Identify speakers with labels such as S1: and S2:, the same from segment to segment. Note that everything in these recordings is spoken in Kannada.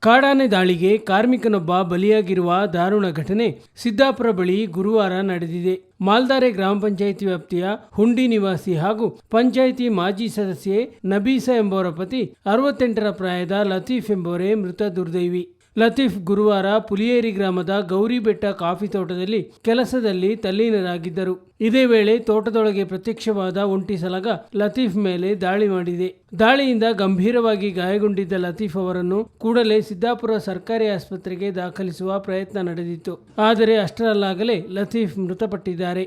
S1: ಕಾಡಾನೆ ದಾಳಿಗೆ ಕಾರ್ಮಿಕನೊಬ್ಬ ಬಲಿಯಾಗಿರುವ ದಾರುಣ ಘಟನೆ ಸಿದ್ದಾಪುರ ಬಳಿ ಗುರುವಾರ ನಡೆದಿದೆ. ಮಾಲ್ದಾರೆ ಗ್ರಾಮ ಪಂಚಾಯಿತಿ ವ್ಯಾಪ್ತಿಯ ಹುಂಡಿ ನಿವಾಸಿ ಹಾಗೂ ಪಂಚಾಯಿತಿ ಮಾಜಿ ಸದಸ್ಯೆ ನಬೀಸಾ ಎಂಬುವರ ಪತಿ ಅರವತ್ತೆಂಟರ ಪ್ರಾಯದ ಲತೀಫ್ ಎಂಬವರೇ ಮೃತ ದುರ್ದೈವಿ. ಲತೀಫ್ ಗುರುವಾರ ಪುಲಿಯೇರಿ ಗ್ರಾಮದ ಗೌರಿಬೆಟ್ಟ ಕಾಫಿ ತೋಟದಲ್ಲಿ ಕೆಲಸದಲ್ಲಿ ತಲ್ಲೀನರಾಗಿದ್ದರು. ಇದೇ ವೇಳೆ ತೋಟದೊಳಗೆ ಪ್ರತ್ಯಕ್ಷವಾದ ಒಂಟಿ ಸಲಗ ಲತೀಫ್ ಮೇಲೆ ದಾಳಿ ಮಾಡಿದೆ. ದಾಳಿಯಿಂದ ಗಂಭೀರವಾಗಿ ಗಾಯಗೊಂಡಿದ್ದ ಲತೀಫ್ ಅವರನ್ನು ಕೂಡಲೇ ಸಿದ್ದಾಪುರ ಸರ್ಕಾರಿ ಆಸ್ಪತ್ರೆಗೆ ದಾಖಲಿಸುವ ಪ್ರಯತ್ನ ನಡೆದಿತ್ತು. ಆದರೆ ಅಷ್ಟರಲ್ಲಾಗಲೇ ಲತೀಫ್ ಮೃತಪಟ್ಟಿದ್ದಾರೆ.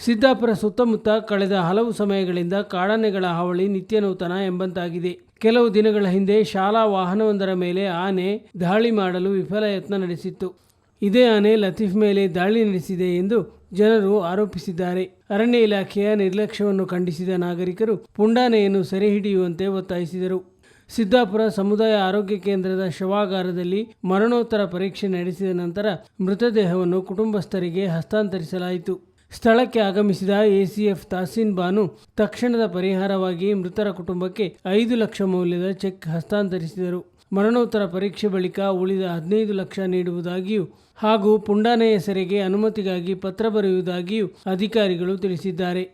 S1: ಸಿದ್ದಾಪುರ ಸುತ್ತಮುತ್ತ ಕಳೆದ ಹಲವು ಸಮಯಗಳಿಂದ ಕಾಡಾನೆಗಳ ಹಾವಳಿ ನಿತ್ಯನೂತನ ಎಂಬಂತಾಗಿದೆ. ಕೆಲವು ದಿನಗಳ ಹಿಂದೆ ಶಾಲಾ ವಾಹನವೊಂದರ ಮೇಲೆ ಆನೆ ದಾಳಿ ಮಾಡಲು ವಿಫಲ ಯತ್ನ ನಡೆಸಿತ್ತು. ಇದೇ ಆನೆ ಲತೀಫ್ ಮೇಲೆ ದಾಳಿ ನಡೆಸಿದೆ ಎಂದು ಜನರು ಆರೋಪಿಸಿದ್ದಾರೆ. ಅರಣ್ಯ ಇಲಾಖೆಯ ನಿರ್ಲಕ್ಷ್ಯವನ್ನು ಖಂಡಿಸಿದ ನಾಗರಿಕರು ಪುಂಡಾನೆಯನ್ನು ಸೆರೆ ಹಿಡಿಯುವಂತೆ ಒತ್ತಾಯಿಸಿದರು. ಸಿದ್ದಾಪುರ ಸಮುದಾಯ ಆರೋಗ್ಯ ಕೇಂದ್ರದ ಶವಾಗಾರದಲ್ಲಿ ಮರಣೋತ್ತರ ಪರೀಕ್ಷೆ ನಡೆಸಿದ ನಂತರ ಮೃತದೇಹವನ್ನು ಕುಟುಂಬಸ್ಥರಿಗೆ ಹಸ್ತಾಂತರಿಸಲಾಯಿತು. ಸ್ಥಳಕ್ಕೆ ಆಗಮಿಸಿದ ಎಸಿಎಫ್ ತಾಸೀನ್ ಬಾನು ತಕ್ಷಣದ ಪರಿಹಾರವಾಗಿ ಮೃತರ ಕುಟುಂಬಕ್ಕೆ ಐದು ಲಕ್ಷ ಮೌಲ್ಯದ ಚೆಕ್ ಹಸ್ತಾಂತರಿಸಿದರು. ಮರಣೋತ್ತರ ಪರೀಕ್ಷೆ ಬಳಿಕ ಉಳಿದ ಹದಿನೈದು ಲಕ್ಷ ನೀಡುವುದಾಗಿಯೂ ಹಾಗೂ ಪುಂಡಾನೆಯ ಸೆರೆಗೆ ಅನುಮತಿಗಾಗಿ ಪತ್ರ ಬರೆಯುವುದಾಗಿಯೂ ಅಧಿಕಾರಿಗಳು ತಿಳಿಸಿದ್ದಾರೆ.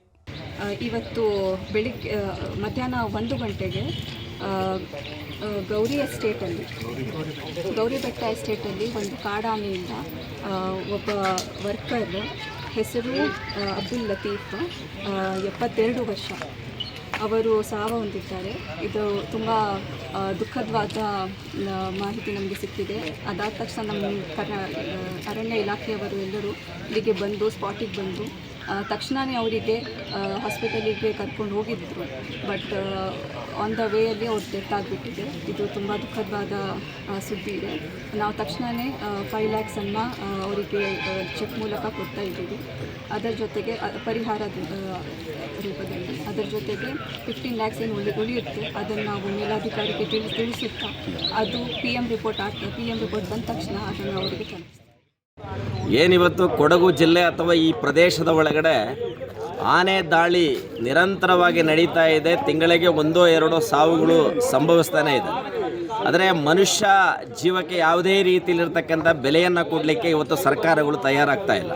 S2: ಇವತ್ತು ಬೆಳಿಗ್ಗೆ ಮಧ್ಯಾಹ್ನ ಒಂದು ಗಂಟೆಗೆ ಗೌರಿ ಎಸ್ಟೇಟಲ್ಲಿ ಗೌರಿ ಬೆಟ್ಟ ಎಸ್ಟೇಟಲ್ಲಿ ಒಂದು ಕಾಡಾನೆಯಿಂದ ಒಬ್ಬ ವರ್ಕರ್ ಹೆಸರು ಅಬ್ದುಲ್ ಲತೀಫ್ ಎಪ್ಪತ್ತೆರಡು ವರ್ಷ. ಅವರು ಸಾವ ಹೊಂದಿದ್ದಾರೆ. ಇದು ತುಂಬ ದುಃಖದ್ವಾದ ಮಾಹಿತಿ ನಮಗೆ ಸಿಕ್ಕಿದೆ. ಅದಾದ ತಕ್ಷಣ ನಮ್ಮ ಕರ, ಅರಣ್ಯ ಇಲಾಖೆಯವರು ಎಲ್ಲರೂ ಇಲ್ಲಿಗೆ ಬಂದು ಸ್ಪಾಟಿಗೆ ಬಂದು ತಕ್ಷಣವೇ ಅವರಿಗೆ ಹಾಸ್ಪಿಟಲಿಗೆ ಕರ್ಕೊಂಡು ಹೋಗಿದ್ದರು ಬಟ್ ಆನ್ ದ ವೇಯಲ್ಲಿ ಅವ್ರು ಡೆತ್ ಆಗಿಬಿಟ್ಟಿದೆ. ಇದು ತುಂಬ ದುಃಖದವಾದ ಸುದ್ದಿ ಇದೆ. ನಾವು ತಕ್ಷಣವೇ ಫೈವ್ ಲ್ಯಾಕ್ಸನ್ನು ಅವರಿಗೆ ಚೆಕ್ ಮೂಲಕ ಕೊಡ್ತಾ ಇದ್ದೀವಿ. ಅದರ ಜೊತೆಗೆ ಪರಿಹಾರ ರೂಪದಲ್ಲಿ. ಅದರ ಜೊತೆಗೆ ಫಿಫ್ಟೀನ್ ಲ್ಯಾಕ್ಸ್ ಏನು ಉಳಿ ಉಳಿಯುತ್ತೆ, ಅದನ್ನು ನಾವು ಮೇಲಾಧಿಕಾರಿಗೆ ತಿಳಿ ತಿಳಿಸುತ್ತಾ, ಅದು ಪಿ ಎಂ ರಿಪೋರ್ಟ್ ಆಗ್ತದೆ ಪಿ ಎಂ ರಿಪೋರ್ಟ್ ಬಂದ ತಕ್ಷಣ ಅದನ್ನು ಅವರಿಗೆ ತಲುಪಿಸ್ತೀವಿ
S3: ಏನಿವತ್ತು ಕೊಡಗು ಜಿಲ್ಲೆ ಅಥವಾ ಈ ಪ್ರದೇಶದ ಒಳಗಡೆ ಆನೆ ದಾಳಿ ನಿರಂತರವಾಗಿ ನಡೀತಾ ಇದೆ. ತಿಂಗಳಿಗೆ ಒಂದೋ ಎರಡೋ ಸಾವುಗಳು ಸಂಭವಿಸ್ತಾನೆ ಇದೆ. ಆದರೆ ಮನುಷ್ಯ ಜೀವಕ್ಕೆ ಯಾವುದೇ ರೀತಿಯಲ್ಲಿರ್ತಕ್ಕಂಥ ಬೆಲೆಯನ್ನು ಕೊಡಲಿಕ್ಕೆ ಇವತ್ತು ಸರ್ಕಾರಗಳು ತಯಾರಾಗ್ತಾ ಇಲ್ಲ.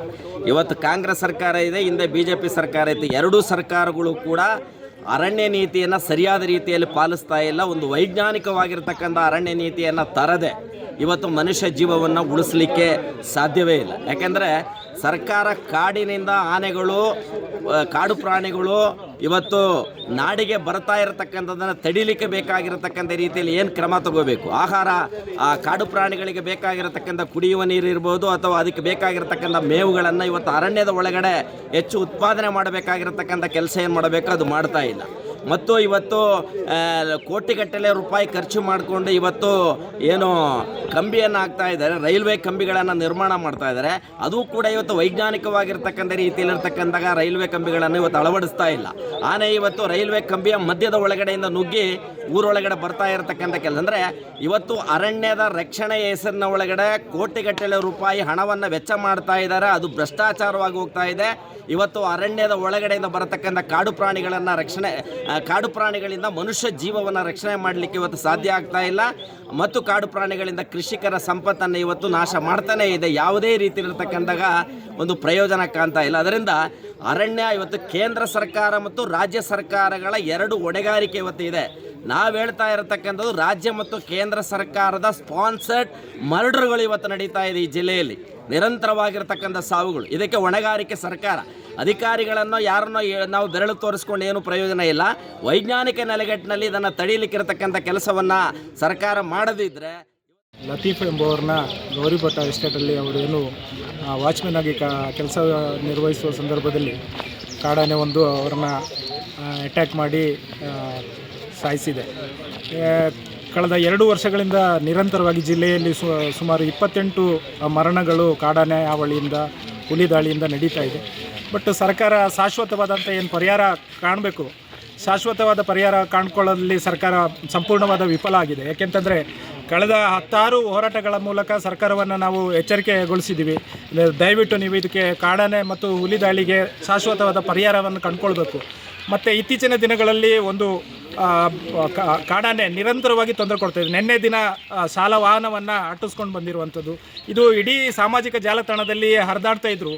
S3: ಇವತ್ತು ಕಾಂಗ್ರೆಸ್ ಸರ್ಕಾರ ಇದೆ, ಹಿಂದೆ ಬಿ ಜೆ ಪಿ ಸರ್ಕಾರ ಇದೆ ಎರಡೂ ಸರ್ಕಾರಗಳು ಕೂಡ ಅರಣ್ಯ ನೀತಿಯನ್ನು ಸರಿಯಾದ ರೀತಿಯಲ್ಲಿ ಪಾಲಿಸ್ತಾ ಇಲ್ಲ. ಒಂದು ವೈಜ್ಞಾನಿಕವಾಗಿರ್ತಕ್ಕಂಥ ಅರಣ್ಯ ನೀತಿಯನ್ನು ತರದೆ ಇವತ್ತು ಮನುಷ್ಯ ಜೀವವನ್ನು ಉಳಿಸ್ಲಿಕ್ಕೆ ಸಾಧ್ಯವೇ ಇಲ್ಲ. ಯಾಕೆಂದರೆ ಸರ್ಕಾರ ಕಾಡಿನಿಂದ ಆನೆಗಳು ಕಾಡು ಪ್ರಾಣಿಗಳು ಇವತ್ತು ನಾಡಿಗೆ ಬರ್ತಾ ಇರತಕ್ಕಂಥದ್ದನ್ನು ತಡಿಲಿಕ್ಕೆ ಬೇಕಾಗಿರತಕ್ಕಂಥ ರೀತಿಯಲ್ಲಿ ಏನು ಕ್ರಮ ತಗೋಬೇಕು? ಆಹಾರ, ಆ, ಕಾಡು ಪ್ರಾಣಿಗಳಿಗೆ ಬೇಕಾಗಿರತಕ್ಕಂಥ ಕುಡಿಯುವ ನೀರು ಇರ್ಬೋದು ಅಥವಾ ಅದಕ್ಕೆ ಬೇಕಾಗಿರತಕ್ಕಂಥ ಮೇವುಗಳನ್ನು ಇವತ್ತು ಅರಣ್ಯದ ಒಳಗಡೆ ಹೆಚ್ಚು ಉತ್ಪಾದನೆ ಮಾಡಬೇಕಾಗಿರತಕ್ಕಂಥ ಕೆಲಸ ಏನು ಮಾಡಬೇಕು? ಅದು ಮಾಡ್ತಾ ಇಲ್ಲ. ಮತ್ತು ಇವತ್ತು ಕೋಟಿಗಟ್ಟಲೆ ರೂಪಾಯಿ ಖರ್ಚು ಮಾಡಿಕೊಂಡು ಇವತ್ತು ಏನು ಕಂಬಿಯನ್ನು ಹಾಕ್ತಾ ಇದ್ದಾರೆ, ರೈಲ್ವೆ ಕಂಬಿಗಳನ್ನು ನಿರ್ಮಾಣ ಮಾಡ್ತಾ ಇದ್ದಾರೆ. ಅದು ಕೂಡ ಇವತ್ತು ವೈಜ್ಞಾನಿಕವಾಗಿರ್ತಕ್ಕಂಥ ರೀತಿಯಲ್ಲಿರ್ತಕ್ಕಂಥ ರೈಲ್ವೆ ಕಂಬಿಗಳನ್ನು ಇವತ್ತು ಅಳವಡಿಸ್ತಾ ಇಲ್ಲ. ಆನೆ ಇವತ್ತು ರೈಲ್ವೆ ಕಂಬಿಯ ಮಧ್ಯದ ಒಳಗಡೆಯಿಂದ ನುಗ್ಗಿ ಊರೊಳಗಡೆ ಬರ್ತಾ ಇರತಕ್ಕಂಥ ಕೆಲಸ. ಅಂದರೆ ಇವತ್ತು ಅರಣ್ಯದ ರಕ್ಷಣೆ ಹೆಸರಿನ ಒಳಗಡೆ ಕೋಟಿಗಟ್ಟಲೆ ರೂಪಾಯಿ ಹಣವನ್ನು ವೆಚ್ಚ ಮಾಡ್ತಾ ಇದ್ದಾರೆ. ಅದು ಭ್ರಷ್ಟಾಚಾರವಾಗಿ ಹೋಗ್ತಾ ಇದೆ. ಇವತ್ತು ಅರಣ್ಯದ ಒಳಗಡೆಯಿಂದ ಬರತಕ್ಕಂಥ ಕಾಡು ಪ್ರಾಣಿಗಳನ್ನು ರಕ್ಷಣೆ ಕಾಡು ಪ್ರಾಣಿಗಳಿಂದ ಮನುಷ್ಯ ಜೀವವನ್ನು ರಕ್ಷಣೆ ಮಾಡಲಿಕ್ಕೆ ಇವತ್ತು ಸಾಧ್ಯ ಆಗ್ತಾ ಇಲ್ಲ. ಮತ್ತು ಕಾಡು ಪ್ರಾಣಿಗಳಿಂದ ಕೃಷಿಕರ ಸಂಪತ್ತನ್ನು ಇವತ್ತು ನಾಶ ಮಾಡ್ತಾನೇ ಇದೆ. ಯಾವುದೇ ರೀತಿ ಇರತಕ್ಕಂತಹ ಒಂದು ಪ್ರಯೋಜನ ಕಾಣ್ತಾ ಇಲ್ಲ. ಅದರಿಂದ ಅರಣ್ಯ, ಇವತ್ತು ಕೇಂದ್ರ ಸರ್ಕಾರ ಮತ್ತು ರಾಜ್ಯ ಸರ್ಕಾರಗಳ ಎರಡು ಹೊಣೆಗಾರಿಕೆ ಇವತ್ತು ಇದೆ. ನಾವು ಹೇಳ್ತಾ ಇರತಕ್ಕಂಥದ್ದು ರಾಜ್ಯ ಮತ್ತು ಕೇಂದ್ರ ಸರ್ಕಾರದ ಸ್ಪಾನ್ಸರ್ಡ್ ಮರ್ಡರ್ಗಳು ಇವತ್ತು ನಡೀತಾ ಇದೆ ಈ ಜಿಲ್ಲೆಯಲ್ಲಿ. ನಿರಂತರವಾಗಿರ್ತಕ್ಕಂಥ ಸಾವುಗಳು. ಇದಕ್ಕೆ ಹೊಣೆಗಾರಿಕೆ ಸರ್ಕಾರ, ಅಧಿಕಾರಿಗಳನ್ನು ಯಾರನ್ನೋ ನಾವು ಬೆರಳು ತೋರಿಸ್ಕೊಂಡು ಏನು ಪ್ರಯೋಜನ ಇಲ್ಲ. ವೈಜ್ಞಾನಿಕ ನೆಲೆಗಟ್ಟಿನಲ್ಲಿ ಇದನ್ನು ತಡೀಲಿಕ್ಕಿರತಕ್ಕಂಥ ಕೆಲಸವನ್ನು ಸರ್ಕಾರ ಮಾಡದಿದ್ದರೆ
S4: ಲತೀಫ್ ಎಂಬುವರನ್ನ ಗೌರಿಭಟ್ಟ ಎಸ್ಟೇಟಲ್ಲಿ ಅವರೇನು ವಾಚ್ಮೆನ್ ಆಗಿ ಕೆಲಸ ನಿರ್ವಹಿಸುವ ಸಂದರ್ಭದಲ್ಲಿ ಕಾಡಾನೆ ಒಂದು ಅವ್ರನ್ನ ಅಟ್ಯಾಕ್ ಮಾಡಿ ಸಾಯಿಸಿದೆ. ಕಳೆದ ಎರಡು ವರ್ಷಗಳಿಂದ ನಿರಂತರವಾಗಿ ಜಿಲ್ಲೆಯಲ್ಲಿ ಸುಮಾರು ಇಪ್ಪತ್ತೆಂಟು ಮರಣಗಳು ಕಾಡಾನೆ ಹಾವಳಿಯಿಂದ ಹುಲಿ ದಾಳಿಯಿಂದ ನಡೀತಾ ಇದೆ. ಬಟ್ ಸರ್ಕಾರ ಶಾಶ್ವತವಾದಂಥ ಏನು ಪರಿಹಾರ ಕಾಣಬೇಕು? ಶಾಶ್ವತವಾದ ಪರಿಹಾರ ಕಾಣ್ಕೊಳ್ಳೋದಲ್ಲಿ ಸರ್ಕಾರ ಸಂಪೂರ್ಣವಾದ ವಿಫಲ ಆಗಿದೆ. ಯಾಕೆಂತಂದರೆ ಕಳೆದ ಹತ್ತಾರು ಹೋರಾಟಗಳ ಮೂಲಕ ಸರ್ಕಾರವನ್ನು ನಾವು ಎಚ್ಚರಿಕೆಗೊಳಿಸಿದ್ದೀವಿ ದಯವಿಟ್ಟು ನೀವು ಇದಕ್ಕೆ ಕಾಡಾನೆ ಮತ್ತು ಹುಲಿ ದಾಳಿಗೆ ಶಾಶ್ವತವಾದ ಪರಿಹಾರವನ್ನು ಕಂಡುಕೊಳ್ಬೇಕು. ಮತ್ತು ಇತ್ತೀಚಿನ ದಿನಗಳಲ್ಲಿ ಒಂದು ಕಾಡಾನೆ ನಿರಂತರವಾಗಿ ತೊಂದರೆ ಕೊಡ್ತಾ ಇದೆ. ನಿನ್ನೆ ದಿನ ಸಾಲ ವಾಹನವನ್ನು ಅಟ್ಟಿಸ್ಕೊಂಡು ಬಂದಿರುವಂಥದ್ದು. ಇದು ಇಡೀ ಸಾಮಾಜಿಕ ಜಾಲತಾಣದಲ್ಲಿ ಹರಿದಾಡ್ತಾ ಇದ್ರು.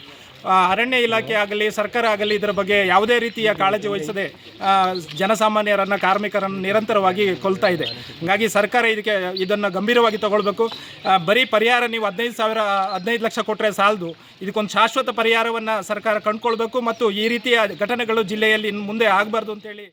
S4: ಅರಣ್ಯ ಇಲಾಖೆ ಆಗಲಿ, ಸರ್ಕಾರ ಆಗಲಿ ಇದರ ಬಗ್ಗೆ ಯಾವುದೇ ರೀತಿಯ ಕಾಳಜಿ ವಹಿಸದೆ ಜನಸಾಮಾನ್ಯರನ್ನು, ಕಾರ್ಮಿಕರನ್ನು ನಿರಂತರವಾಗಿ ಕೊಲ್ತಾ ಇದೆ. ಹಾಗಾಗಿ ಸರ್ಕಾರ ಇದಕ್ಕೆ, ಇದನ್ನು ಗಂಭೀರವಾಗಿ ತಗೊಳ್ಬೇಕು. ಬರೀ ಪರಿಹಾರ ನೀವು ಹದಿನೈದು ಸಾವಿರ, ಹದಿನೈದು ಲಕ್ಷ ಕೊಟ್ಟರೆ ಸಾಲದು. ಇದಕ್ಕೊಂದು ಶಾಶ್ವತ ಪರಿಹಾರವನ್ನು ಸರ್ಕಾರ ಕಂಡುಕೊಳ್ಬೇಕು ಮತ್ತು ಈ ರೀತಿಯ ಘಟನೆಗಳು ಜಿಲ್ಲೆಯಲ್ಲಿ ಇನ್ನು ಮುಂದೆ ಆಗಬಾರ್ದು ಅಂತೇಳಿ